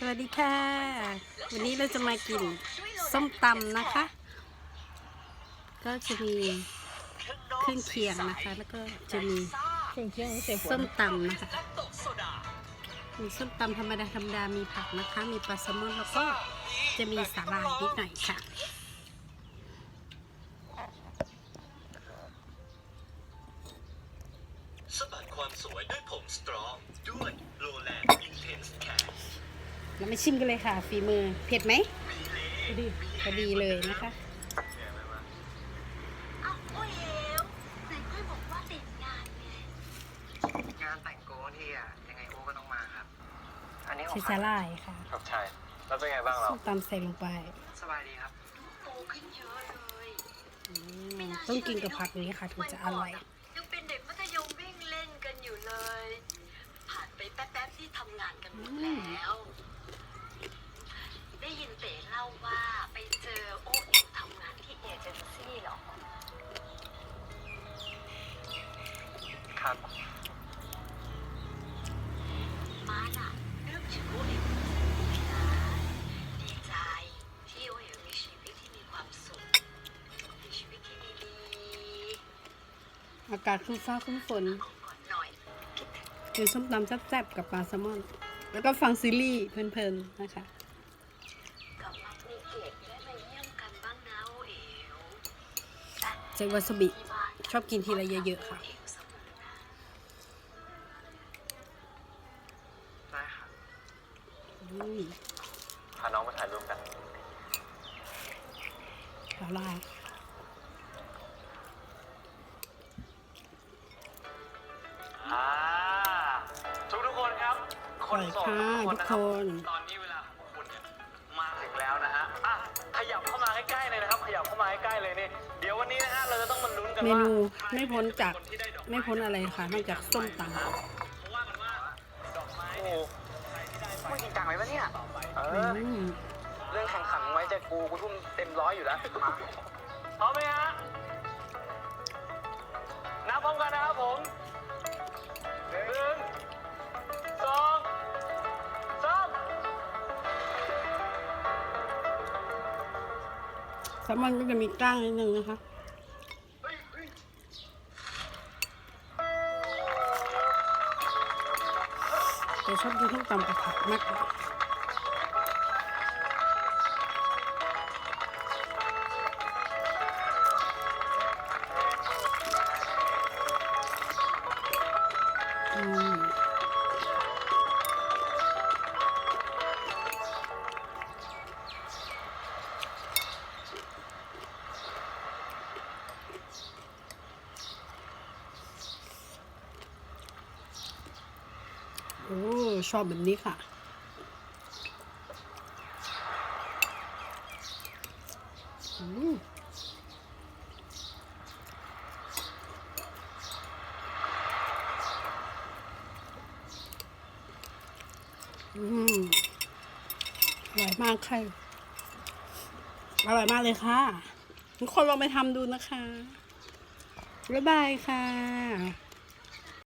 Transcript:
สวัสดีค่ะ วันนี้เราจะมากินส้มตำนะคะ ก็จะมีเครื่องเคียงนะคะ แล้วก็จะมีเครื่องเคียงเสียหัวส้มตำนะคะ มีส้มตำธรรมดาธรรมดา มีผักนะคะ มีปลาแซลมอนแล้วก็จะมีสาหร่ายนิดหน่อยค่ะสะบัดความสวยด้วยผมสตรองด้วยโลแลนอินเทนส์แคร์ เรามาชิมกันเลยค่ะ ฝีมือ เผ็ดไหมดีพอดีเลยนะคะเอาโอ้ยเอวไหนค่อยบอกว่าติดงานไงงานแต่งโกที่อะยังไงโอ้ก็ต้องมาครับ อันนี้ขอใช้งสาหร่ายค่ะครับใช่แล้วเป็นไงบ้างเราส้มตำใส่ลงไปสบายดีครับโตขึ้นเยอะเลยอืมต้องกินกับผักนี้ค่ะ ถึงจะอร่อย ยังเป็นเด็กมัธยมวิ่งเล่นกันอยู่เลย ผ่านไปแป๊บๆที่ทำงานกันหมดแล้ว ครับมาน่ะเรื่องชื่อโอเอ๋นะดีใจที่โอเอ๋มีชีวิตที่มีความสุขมีชีวิตที่ดีอากาศครึ้มฟ้าครึ้มฝนๆก่อนหน่อยคิดถึงกินส้มตำแซ่บๆกับปลาแซลมอน แล้วก็ฟังซีรีส์เพลินๆนะคะกลับมาภูเก็ตได้มาเยี่ยมกันบ้างนะโอเอ๋วใช้วาซาบิที่บ้านชอบกินทีละเยอะๆค่ะโเอ๋วเสมอนะ พาน้องมาถ่ายรูปกันสาหร่ายอ่าทุกทุกๆคนครับปล่อยค่ะทุกคนตอนนี้เวลาของคุณเนี่ยมาถึงแล้วนะฮะอะขยับเข้ามาใกล้ๆเลยนะครับ ขยับเข้ามาใกล้ๆเลยนี่เดี๋ยววันนี้นะฮะเราจะต้องมาลุ้นกันเมว่านูไม่พ้นจากไม่พ้นอะไรค่ะนอกจากส้มตเพราะว่ากันว่าดอกไม้โอ้เนี่ย โหมึงจริงจังไหมวะเนี่ย เอำออืมเรื่องแข่งขันไว้ใจกูกูทุ่มเต็มร้อยอยู่แล้วมาพร้อมไหมฮะนับพร้อมกันนะครับผมหนึ่งสองสามแซลมอนก็จะมีกล้างนิดนึงนะคะ แต่ชอบกินส้มตำกับผักมากกว่าอืม โอ้ชอบแบบนี้ค่ะ อืมอืมอร่อยมากค่ะ อร่อยมากเลยค่ะ ทุกคนลองไปทำดูนะคะ บ๊ายบายค่ะ